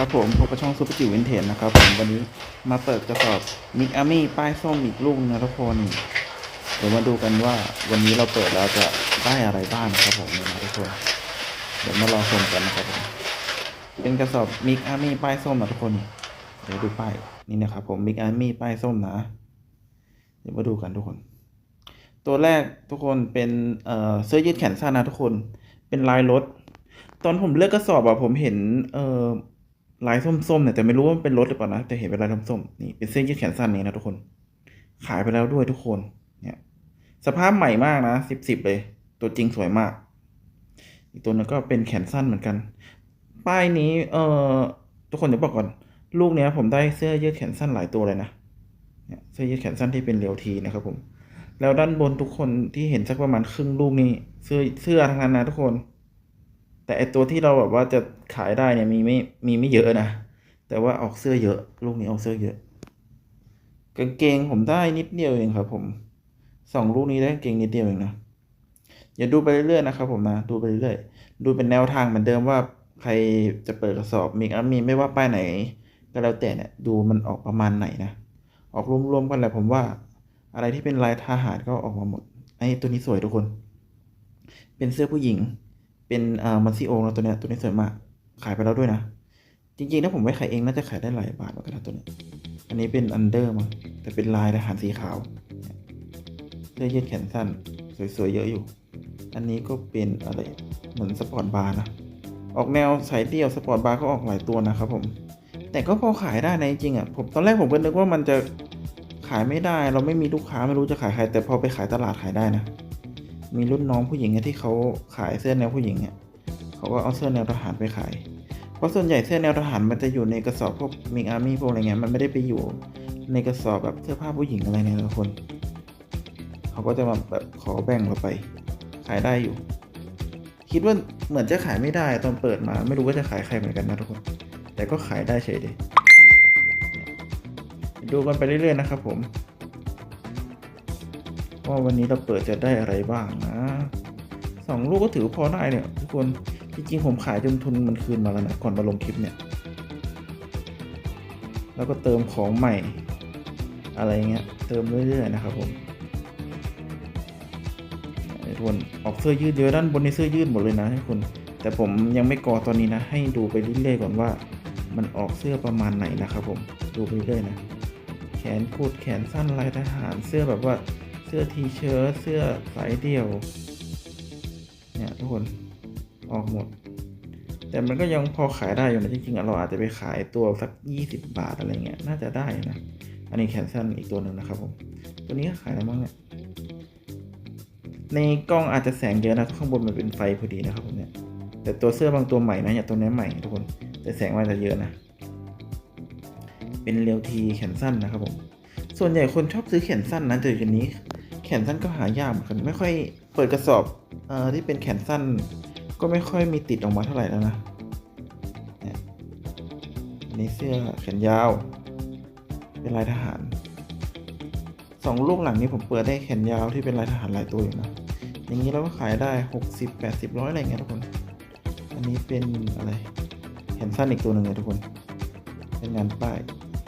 ครับผมพบกับช่องซูเปอร์จิ๋ววินเทจนะครับผมวันนี้มาเปิดกระสอบมิกอามี่ป้ายส้มอีกลูกนะทุกคนเดี๋ยวมาดูกันว่าวันนี้เราเปิดแล้วจะได้อะไรบ้างนะครับผมนะทุกคนเดี๋ยวมารอชมกันนะครับผมเป็นกระสอบมิกอามี่ป้ายส้มนะทุกคนเดี๋ยวดูป้ายนี่นะครับผมมิกอามี่ป้ายส้มนะ เดี๋ยวมาดูกันทุกคน ตัวแรกทุกคนเป็นเอ่อเสื้อยืดแขนสั้นนะทุกคน เป็นลายรถตอนผมเลือกกระสอบอะผมเห็นเอ่อ ลายส้มๆเนี่ยแต่ไม่รู้ว่ามันเป็นรถหรือเปล่านะแต่เห็นเป็นลายส้มๆนี่เป็นเสื้อยืดแขนสั้นนี้นะทุกคน ขายไปแล้วด้วยทุกคน เนี่ย สภาพใหม่มากนะสิบสิบเลย ตัวจริงสวยมาก อีกตัวนึงก็เป็นแขนสั้นเหมือนกัน ป้ายนี้ เอ่อทุกคนเดี๋ยวบอกก่อน ลูกเนี้ยผมได้เสื้อยืดแขนสั้นหลายตัวเลยนะเนี่ยเสื้อยืดแขนสั้นที่เป็นเรียวทีนะครับผม แล้วด้านบนทุกคนที่เห็นสักประมาณครึ่งลูกนี่เสื้อเสื้อทั้งนั้นนะทุกคน แต่ไอตัวที่เราแบบว่าจะขายได้เนี่ยมีไม่มีไม่เยอะนะ แต่ว่าออกเสื้อเยอะ ลูกนี้ออกเสื้อเยอะกางเกงผมได้นิดเดียวเองครับผมสองลูกนี้ได้กางเกงนิดเดียวเองนะอย่าดูไปเรื่อยๆนะครับผมนะดูไปเรื่อยๆดูเป็นแนวทางเหมือนเดิมว่าใครจะเปิดกระสอบมีอะมีไม่ว่าป้ายไหน ก็แล้วแต่เนี่ยดูมันออกประมาณไหนนะออกรวมๆกันแหละผมว่า อะไรที่เป็นลายทหารก็ออกมาหมดไอ้ตัวนี้สวยทุกคน เป็นเสื้อผู้หญิง เป็นอ่ามันซีโอนะตัวเนี้ยตัวนี้สวยมาก ขายไปแล้วด้วยนะ จริงๆถ้าผมไว้ขายเองน่าจะขายได้หลายบาทเหมือนกันนะตัวนี้ อันนี้เป็นอันเดอร์มั้งแต่เป็นลายทหารสีขาวเสื้อยืดแขนสั้น สวยๆเยอะอยู่ อันนี้ก็เป็นอะไรเหมือนสปอร์ตบาร์นะออกแนวสายเดี่ยวสปอร์ตบาร์ก็ออกหลายตัวนะครับผม แต่ก็พอขายได้นะจริงๆอะผมตอนแรกผมก็นึกว่ามันจะขายไม่ได้ เราไม่มีลูกค้าไม่รู้จะขายใคร แต่พอไปขายตลาดขายได้นะ มีรุ่นน้องผู้หญิงเนี่ยที่เขาขายเสื้อแนวผู้หญิงเนี่ยเขาก็เอาเสื้อแนวทหารไปขาย เพราะส่วนใหญ่เสื้อแนวทหารมันจะอยู่ในกระสอบพวกมิกอาร์มี่พวกอะไรเงี้ยมันไม่ได้ไปอยู่ในกระสอบแบบเสื้อผ้าผู้หญิงอะไรเนี่ยทุกคน เขาก็จะมาแบบขอแบ่งเราไป ขายได้อยู่ คิดว่าเหมือนจะขายไม่ได้ตอนเปิดมา ไม่รู้ว่าจะขายใครเหมือนกันนะทุกคน แต่ก็ขายได้เฉยเลยดูกันไปเรื่อยๆนะครับผม ว่าวันนี้เราเปิดจะได้อะไรบ้างนะสองลูกก็ถือพอได้เนี่ยทุกคนจริงๆผมขายจนทุนมันคืนมาแล้วนะก่อนมาลงคลิปเนี่ย แล้วก็เติมของใหม่ อะไรเงี้ยเติมเรื่อยๆนะครับผมทุกคนออกเสื้อยืดเยอะด้านบนในเสื้อยืดหมดเลยนะทุกคนแต่ผมยังไม่กอตอนนี้นะ ให้ดูไปเรื่อยๆก่อนว่า มันออกเสื้อประมาณไหนนะครับผมดูไปเรื่อยๆนะแขนกุดแขนสั้นลายทหารเสื้อแบบว่า เสื้อทีเชิ้ตเสื้อสายเดี่ยว เนี่ยทุกคนออกหมด แต่มันก็ยังพอขายได้อยู่นะจริงๆเราอาจจะไปขายตัวสัก 20 บาทอะไรเงี้ยน่าจะได้นะ อันนี้แขนสั้นอีกตัวหนึ่งนะครับผม ตัวนี้ก็ขายได้มั้งเนี่ยในกล้องอาจจะแสงเยอะนะข้างบนมันเป็นไฟพอดีนะครับผมเนี่ยแต่ตัวเสื้อบางตัวใหม่นะเนี่ยตัวนี้ใหม่ทุกคน แต่แสงมันจะเยอะนะ เป็นเรียวทีแขนสั้นนะครับผมส่วนใหญ่คนชอบซื้อแขนสั้นนะแต่เดี๋ยวนี้ แขนสั้นก็หายากเหมือนกันไม่ค่อยเปิดกระสอบเอ่อที่เป็นแขนสั้น ก็ไม่ค่อยมีติดออกมาเท่าไหร่แล้วนะเนี่ยอันนี้เสื้อแขนยาว เป็นลายทหารสองลูกหลังนี้ผมเปิดได้แขนยาวที่เป็นลายทหารหลายตัวอยู่นะอย่างนี้เราก็ขายได้หกสิบแปดสิบร้อยอะไรเงี้ยทุกคน อันนี้เป็นอะไรแขนสั้นอีกตัวหนึ่งเลยทุกคน เป็นงานป้าย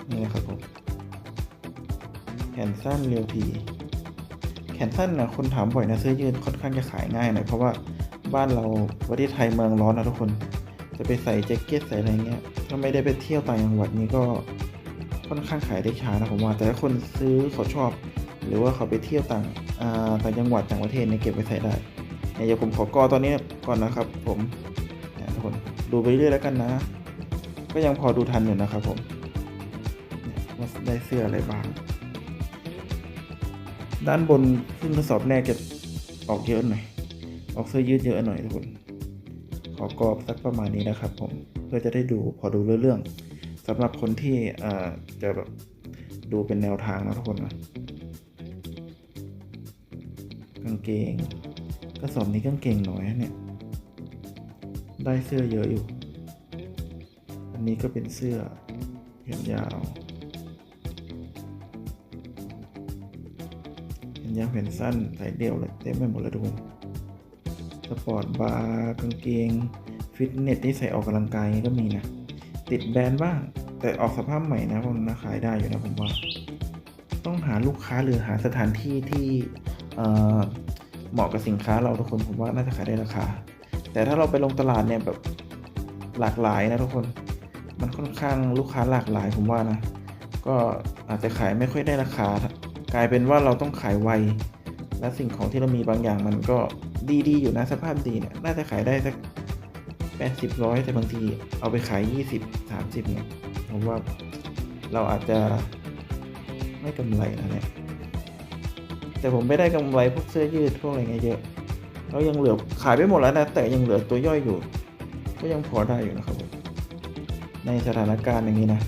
นี่นะครับผมแขนสั้นเรียวที ขนสั้นนะคนถามบ่อยนะเสื้อยืดค่อนข้างจะขายง่ายหน่อยเพราะว่าบ้านเราประเทศไทยเมืองร้อนนะทุกคน จะไปใส่แจ็คเก็ตใส่อะไรเงี้ยถ้าไม่ได้ไปเที่ยวต่างจังหวัดนี้ก็ค่อนข้างขายได้ช้านะผมว่า แต่ถ้าคนซื้อเขาชอบ หรือว่าเขาไปเที่ยวต่างอ่าต่างจังหวัดต่างประเทศเนี่ยเก็บไว้ใส่ได้เนี่ยเดี๋ยวผมขอกอตอนนี้ก่อนนะครับ ผมทุกคนดูไปเรื่อยแล้วกันนะ ก็ยังพอดูทันอยู่นะครับผมว่าได้เสื้ออะไรบ้าง ด้านบนขึ้นกระสอบแรกจะออกเยอะหน่อย ออกเสื้อยืดเยอะหน่อยทุกคน ขอกรอบสักประมาณนี้นะครับผม เพื่อจะได้ดูพอดูเรื่องสำหรับคนที่จะแบบดูเป็นแนวทางนะทุกคนนะกางเกงกระสอบนี้กางเกงน้อยเนี่ย ได้เสื้อเยอะอยู่ อันนี้ก็เป็นเสื้อแขนยาว แขนยาวแขนสั้นสายเดี่ยวเลยเต็มไปหมดเลยทุกคนสปอร์ตบาร์กางเกง ฟิตเนสที่ใส่ออกกำลังกายก็มีนะ ติดแบรนด์บ้าง แต่ออกสภาพใหม่นะผมนะขายได้อยู่นะผมว่า ต้องหาลูกค้าหรือหาสถานที่ที่เเหมาะกับสินค้าเราทุกคนผมว่าน่าจะขายได้ราคา แต่ถ้าเราไปลงตลาดเนี่ยแบบหลากหลายนะทุกคน มันค่อนข้างลูกค้าหลากหลายผมว่านะ ก็อาจจะขายไม่ค่อยได้ราคา กลายเป็นว่าเราต้องขายไว และสิ่งของที่เรามีบางอย่างมันก็ดีๆอยู่นะสภาพดีเนี่ยน่าจะขายได้สักแปดสิบร้อยแต่บางทีเอาไปขายยี่สิบสามสิบเนี่ยผมว่าเราอาจจะไม่กำไรนะเนี่ยแต่ผมไม่ได้กำไรพวกเสื้อยืดพวกอะไรเงี้ยเยอะแล้วยังเหลือขายไปหมดแล้วนะแต่ยังเหลือตัวย่อยอยู่ ก็ยังพอได้อยู่นะครับผมในสถานการณ์อย่างนี้นะ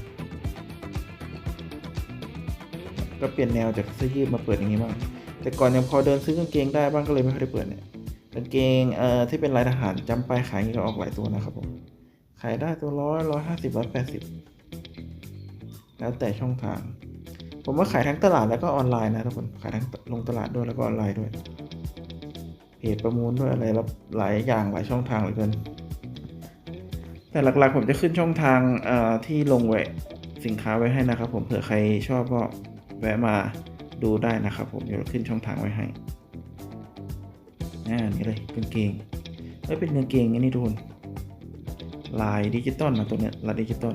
ก็เปลี่ยนแนวจากเสื้อยืดมาเปิดอย่างนี้บ้างแต่ก่อนยังพอเดินซื้อกางเกงได้บ้างก็เลยไม่ค่อยได้เปิดเนี่ยกางเกงเอ่อที่เป็นลายทหารจำไปายขายอย่างนี้ก็ออกหลายตัวนะครับผมขายได้ตัวร้อยร้อยห้าสิบร้อยแปดสิบแล้วแต่ช่องทาง ผมว่าขายทั้งตลาดแล้วก็ออนไลน์นะทุกคนขายทั้งลงตลาดด้วยแล้วก็ออนไลน์ด้วยเพจประมูลด้วยอะไรแล้วหลายอย่างหลายช่องทางเหลือเกินแต่หลักๆผมจะขึ้นช่องทางเอ่อที่ลงไว้สินค้าไว้ให้นะครับผมเผื่อใครชอบก็ แวะมาดูได้นะครับผมเดี๋ยวขึ้นช่องทางไว้ให้อ่านี่เลยกางเกงเอ้ยเป็นกางเกงอันนี้ทุกคนลายดิจิตอลนะตัวเนี้ยลายดิจิตอล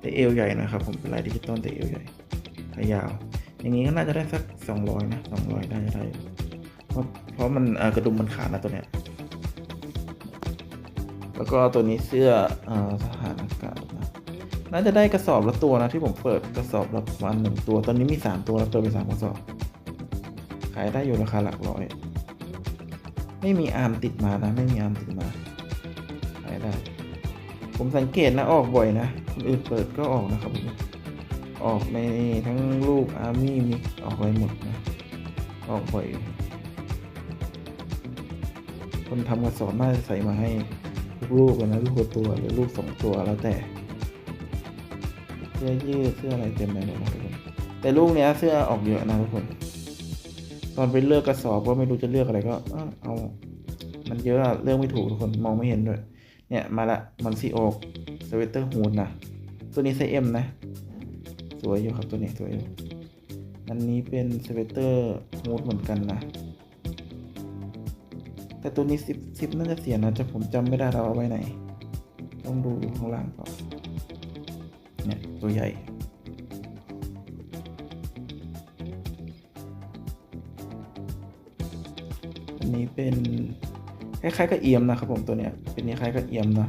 แต่เอวใหญ่นะครับผมเป็นลายดิจิตอลแต่เอวใหญ่ขายาว อย่างนี้ก็น่าจะได้สัก 200 นะ 200ได้จะได้เพราะเพราะมันกระดุมมันขาดนะตัวเนี้ยแล้วก็ตัวนี้เสื้ออ่อทหารอากาศ นะน่าจะได้กระสอบละตัวนะที่ผมเปิดกระสอบละประมาณหนึ่งตัว ตอนนี้มีสามตัวแล้วเปิดไปสามกระสอบ ขายได้อยู่ราคาหลักร้อย ไม่มีอาร์มติดมานะ ไม่มีอาร์มติดมา ขายได้ ผมสังเกตนะออกบ่อยนะคนอื่นเปิดก็ออกนะครับผมออกในทั้งลูกอาร์มี่มิกออกไปหมดนะ ออกบ่อย คนทำกระสอบน่าจะใส่มาให้ลูกๆเลยนะลูกตัวหรือลูกสองตัวแล้วแต่ เสื้อยืดเสื้ออะไรเต็มไปหมดนะทุกคนแต่ลูกเนี้ยเสื้อออกเยอะนะทุกคน ตอนไปเลือกกระสอบก็ไม่รู้จะเลือกอะไรก็เอ้าเอามันเยอะอะเลือกไม่ถูกทุกคนมองไม่เห็นด้วย เนี่ยมาละมันซีโอกสเวตเตอร์ฮูดนะตัวนี้ไซเอ็มนะ สวยอยู่ครับตัวนี้สวยอยู่อันนี้เป็นสเวตเตอร์ฮูดเหมือนกันนะแต่ตัวนี้ซิปซิปน่าจะเสียนะจะผมจำไม่ได้เราเอาไว้ไหน ต้องดูข้างล่างก่อน เนี่ยตัวใหญ่ อันนี้เป็นคล้ายๆกับเอียมนะครับผมตัวเนี้ยเป็นคล้ายๆกับเอียมนะ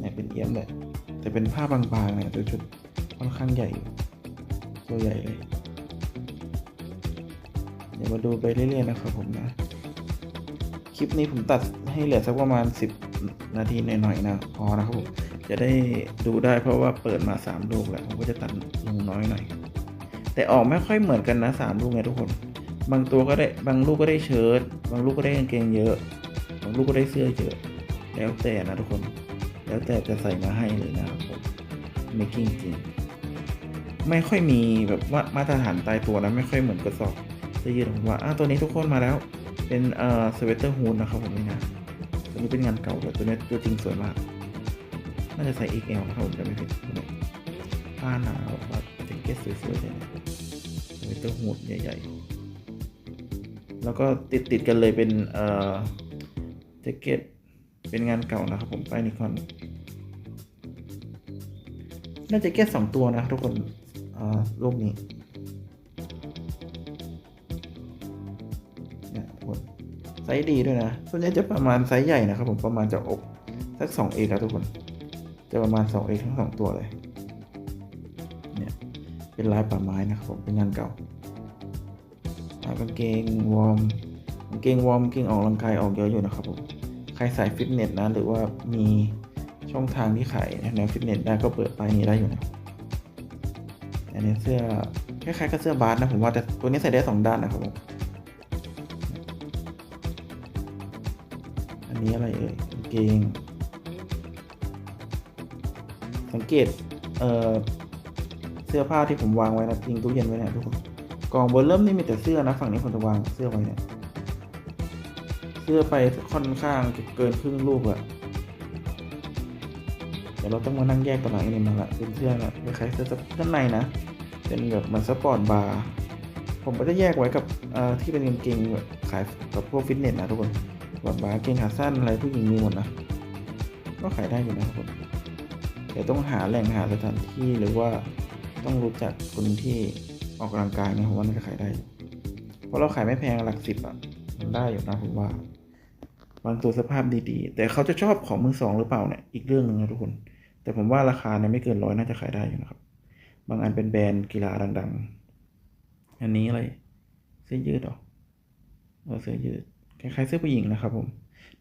เนี่ยเป็นเอียมเลยแต่เป็นผ้าบางๆเนี่ยตัวชุดค่อนข้างใหญ่อยู่ตัวใหญ่เลยเดี๋ยวมาดูไปเรื่อยๆนะครับผมนะ คลิปนี้ผมตัดให้เหลือสักประมาณ 10 นาทีหน่อยๆนะพอนะครับผม จะได้ดูได้เพราะว่าเปิดมา3ลูกแล้วผมก็จะตัดลงน้อยหน่อยแต่ออกไม่ค่อยเหมือนกันนะ3ลูกไงทุกคน บางตัวก็ได้บางลูกก็ได้เชิ้ตบางลูกก็ได้กางเกงเยอะ บางลูกก็ได้เสื้อเยอะ แล้วแต่นะทุกคน แล้วแต่จะใส่มาให้เลยนะครับผมไม่กิ้งจริงไม่ค่อยมีแบบว่ามาตรฐานตายตัวนะไม่ค่อยเหมือนกระสอบเสื้อยืดผมว่าอะตัวนี้ทุกคนมาแล้ว เป็นเอ่อสเวตเตอร์ฮูดนะครับผมนี่นะตัวนี้เป็นงานเก่าเลยตัวนี้ตัวจริงสวยมาก น่าจะใส่ XL นะครับผมจะไม่ผิดตัวนี้ผ้าหนาแบบแจ็คเก็ตสวยๆเลยนะสเวตเตอร์ฮูดใหญ่ๆ แล้วก็ติดติดๆกันเลยเป็นเอ่อแจ็คเก็ตเป็นงานเก่านะครับผมไปนิคอนน่าจะแค่สองตัวนะทุกคนอ่ารูปนี้เนี่ยทุกคนไซส์ดีด้วยนะ ส่วนใหญ่จะประมาณไซส์ใหญ่นะครับผมประมาณจะอกสักสองเอกครับทุกคน จะประมาณสองเอกทั้งสองตัวเลย เนี่ย เป็นลายป่าไม้นะครับผม เป็นงานเก่าอ่ากางเกงวอร์มกางเกงวอร์มกางเกงออกกำลังกายออกเยอะอยู่นะครับผม ใครสายฟิตเนสนะ หรือว่ามีช่องทางที่ขายแนวฟิตเนสได้ก็เปิดป้ายนี้ได้อยู่นะอันนี้เสื้อคล้ายๆกับเสื้อบาสนะผมว่าแต่ตัวนี้ใส่ได้สองด้านนะครับผม อันนี้อะไรเอ่ยกางเกง สังเกตเอ่อเสื้อผ้าที่ผมวางไว้นะทิ้งตู้เย็นไว้เนี่ยทุกคนกล่องบนเริ่มนี่มีแต่เสื้อนะฝั่งนี้ผมจะวางเสื้อไว้เนี่ยเสื้อไปค่อนข้างเกินครึ่งลูกอะเดี๋ยวเราต้องมานั่งแยกตัวหลังอีกนิดนึงละเป็นเสื้อแบบคล้ายเสื้อด้านในนะเป็นแบบมันสปอร์ตบาร์ผมก็จะแยกไว้กับที่เป็นกางเกงแบบขายกับพวกฟิตเนสนะทุกคนสปอร์ตบาร์กางเกงขาสั้นอะไรผู้หญิงมีหมดนะก็ขายได้อยู่นะครับผ มเดี๋ยวต้องหาแหล่งหาสถานที่หรือว่าต้องรู้จักคนที่ออกกำลังกายนะผมว่าน่าจะขายได้ เพราะเราขายไม่แพงหลักสิบอะมันได้อยู่นะผมว่าบางตัวสภาพดีๆ แต่เขาจะชอบของมือสองหรือเปล่าเนี่ยอีกเรื่องหนึ่งนะทุกคน แต่ผมว่าราคาเนี่ยไม่เกินร้อยน่าจะขายได้อยู่นะครับ บางอันเป็นแบรนด์กีฬาดัง ๆ อันนี้อะไรเสื้อยืดหรอเออเสื้อยืดคล้ายๆเสื้อผู้หญิงนะครับผม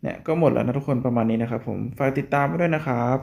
เนี่ยก็หมดแล้วนะทุกคนประมาณนี้นะครับผมฝากติดตามไว้ด้วยนะครับ